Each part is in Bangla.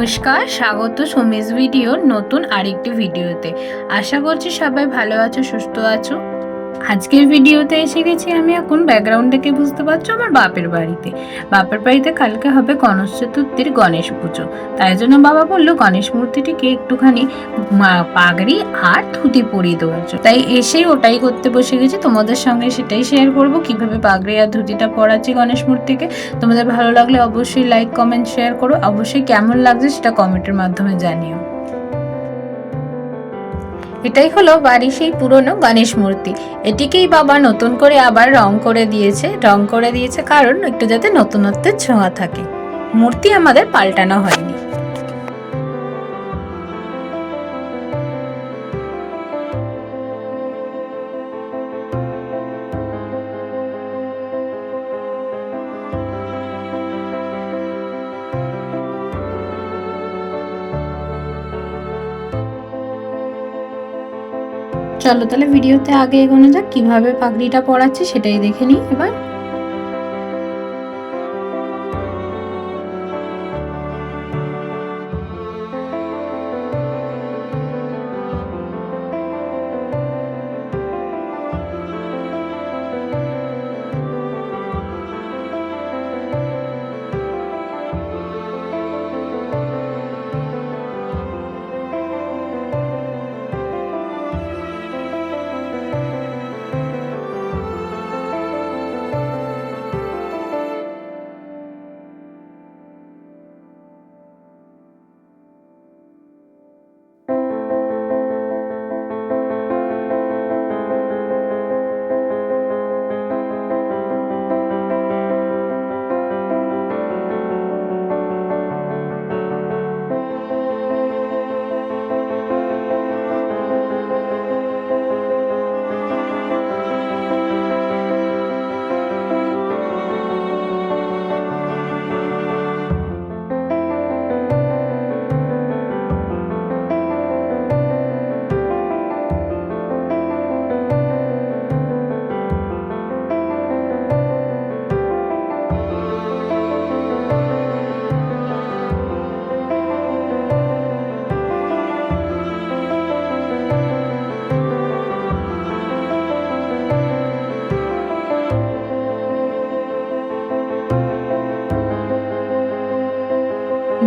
নমস্কার স্বাগত সুমিস ভিডিওর নতুন আরেকটি ভিডিওতে। আশা করছি সবাই ভালো আছো সুস্থ আছো। আজকের ভিডিওতে এসে গেছি আমি এখন ব্যাকগ্রাউন্ড দেখে বুঝতে পারছ আমার বাপের বাড়িতে। বাপের বাড়িতে কালকে হবে গণেশ চতুর্থীর গণেশ পুজো। তাই জন্য বাবা বলল, গণেশ মূর্তিটিকে একটুখানি পাগড়ি আর ধুতি পরিয়ে দেওয়ার জন্য। তাই এসেই ওটাই করতে বসে গেছি। তোমাদের সঙ্গে সেটাই শেয়ার করব, কীভাবে পাগড়ি আর ধুতিটা পরাচ্ছি গণেশ মূর্তিকে। তোমাদের ভালো লাগলে অবশ্যই লাইক কমেন্ট শেয়ার করো। অবশ্যই কেমন লাগছে সেটা কমেন্টের মাধ্যমে জানিও। এটাই হলো বাড়ির সেই পুরনো গণেশ মূর্তি। এটিকেই বাবা নতুন করে আবার রং করে দিয়েছে। রং করে দিয়েছে কারণ একটু যাতে নতুনত্বের ছোঁয়া থাকে। মূর্তি আমাদের পাল্টানো হয়নি। চলো তাহলে ভিডিওতে আগে এগোনো যাক কীভাবে পাগড়িটা পরাচ্ছি সেটাই দেখে নিই এবার।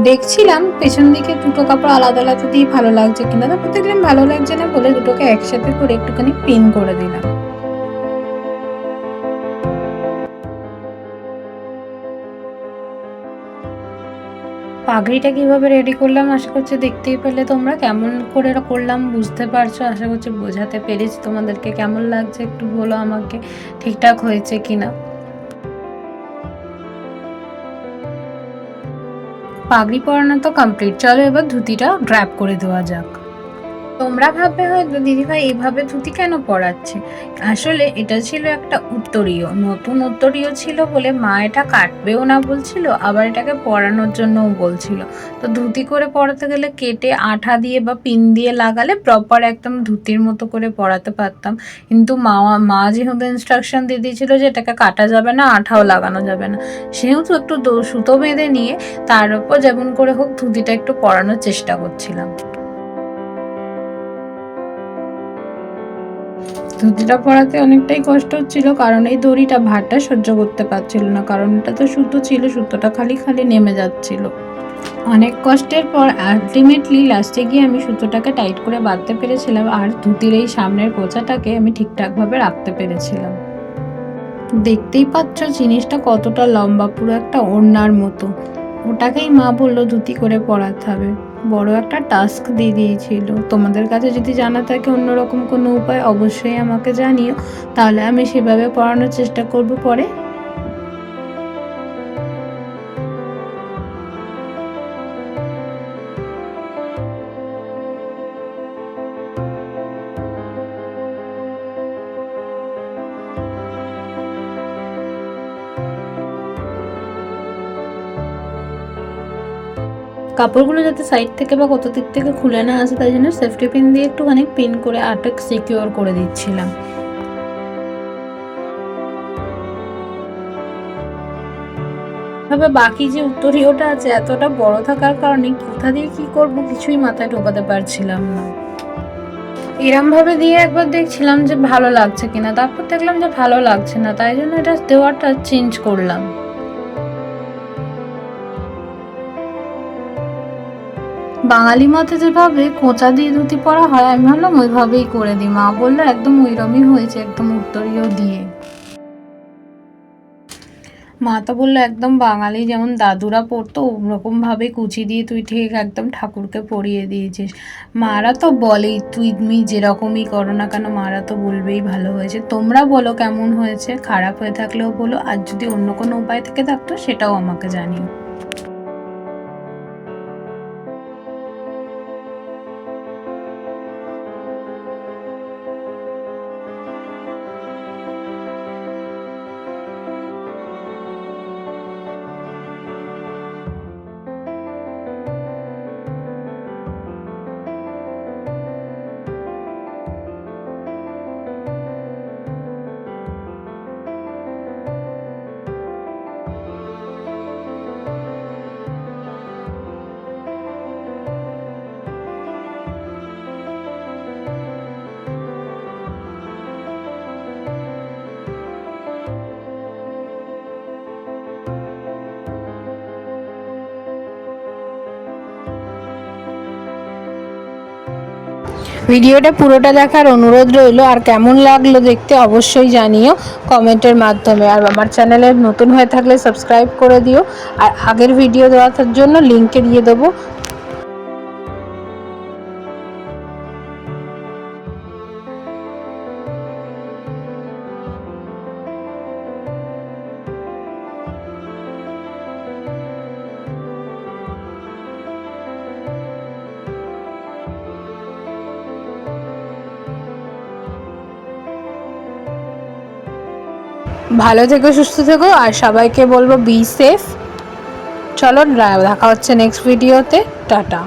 দেখছিলাম, পেছন দিকে দুটো কাপড় আলাদা আলাদা দিয়ে ভালো লাগছে কিনা তারপর দেখলাম ভালো লাগছে না বলে দুটোকে একসাথে করে একটুখানি পিন করে দিলাম। পাগড়িটা কীভাবে রেডি করলাম আশা করছি দেখতেই পেলে তোমরা, কেমন করে করলাম বুঝতে পারছ, আশা করছি বোঝাতে পেরেছি তোমাদেরকে, কেমন লাগছে একটু বলো আমাকে, ঠিকঠাক হয়েছে কিনা। পাগড়ি পরানো তো কমপ্লিট চলো এবার ধুতিটা ড্র্যাপ করে দেওয়া যাক। তোমরা ভাববে হয়তো, দিদিভাই, এইভাবে ধুতি কেন পরাচ্ছে? আসলে এটা ছিল একটা উত্তরীয়, নতুন উত্তরীয় ছিল বলে মা এটা কাটবেও না বলছিল, আবার এটাকে পরানোর জন্যও বলছিল। তো ধুতি করে পরাতে গেলে কেটে আঠা দিয়ে বা পিন দিয়ে লাগালে প্রপার একদম ধুতির মতো করে পরাতে পারতাম। কিন্তু মা মা যেহেতু ইনস্ট্রাকশন দিয়ে দিয়েছিল যে এটাকে কাটা যাবে না, আঠাও লাগানো যাবে না, সেহেতু একটু সুতো বেঁধে নিয়ে তার উপর যেমন করে হোক ধুতিটা একটু পরানোর চেষ্টা করছিলাম। ধুতিটা পরাতে অনেকটাই কষ্ট হচ্ছিল, কারণ এই দড়িটা ভারটা সহ্য করতে পারছিল না, কারণ এটা তো সুতো ছিল, সুতোটা খালি খালি নেমে যাচ্ছিল। অনেক কষ্টের পর আলটিমেটলি লাস্টে গিয়ে আমি সুতোটাকে টাইট করে বাঁধতে পেরেছিলাম, আর ধুতির এই সামনের কোচাটাকে আমি ঠিকঠাকভাবে রাখতে পেরেছিলাম। দেখতেই পাচ্ছ জিনিসটা কতটা লম্বা, পুরো একটা ওড়নার মতো। ওটাকেই মা বলল, ধুতি করে পরাতে হবে। বড় একটা টাস্ক দিয়ে দিয়েছিল। তোমাদের কাছে যদি জানা থাকে অন্যরকম কোনো উপায়, অবশ্যই আমাকে জানিও। তাহলে আমি সেভাবে পড়ানোর চেষ্টা করব পরে। কাপড়গুলো যাতে সাইড থেকে বা কত দিক থেকে খুলে না আসে, তাই জন্য সেফটি পিন দিয়ে একটুখানি পিন করে আটক সিকিওর করে দিচ্ছিলাম। তবে বাকি যে উত্তরীয়টা আছে, এতটা বড় থাকার কারণে কোথা দিয়ে কি করব কিছুই মাথায় ঢোকাতে পারছিলাম না। এরম ভাবে দিয়ে একবার দেখছিলাম যে ভালো লাগছে কিনা, তারপর দেখলাম যে ভালো লাগছে না, তাই জন্য এটা দেওয়ারটা চেঞ্জ করলাম। বাঙালি মতে যেভাবে কোঁচা দিয়ে ধুতি পরা হয়, আমি ভাবলাম ওইভাবেই করে দিই। মা বলল, একদম ওইরমই হয়েছে, একদম উত্তরীয় দিয়ে। মা তো বলল, একদম বাঙালি যেমন দাদুরা পরতো ওরকম ভাবে কুচি দিয়ে তুই ঠিক একদম ঠাকুরকে পরিয়ে দিয়েছিস। মারা তো বলেই, তুই তুমি যেরকমই করো না কেন, মারা তো বলবেই ভালো হয়েছে। তোমরা বলো কেমন হয়েছে, খারাপ হয়ে থাকলেও বলো, আর যদি অন্য কোনো উপায় থেকে থাকতো, সেটাও আমাকে জানিও। ভিডিওটা পুরোটা দেখার অনুরোধ রইল, আর কেমন লাগল দেখতে অবশ্যই জানিও কমেন্টের মাধ্যমে। আর আমার চ্যানেলে নতুন হয়ে থাকলে সাবস্ক্রাইব করে দিও, আর আগের ভিডিও দেওয়ার জন্য লিঙ্কে দিয়ে দেবো। ভালো থেকো, সুস্থ থেকো, আর সবাইকে বলব বি সেফ চলো দেখা হচ্ছে নেক্সট ভিডিওতে টাটা।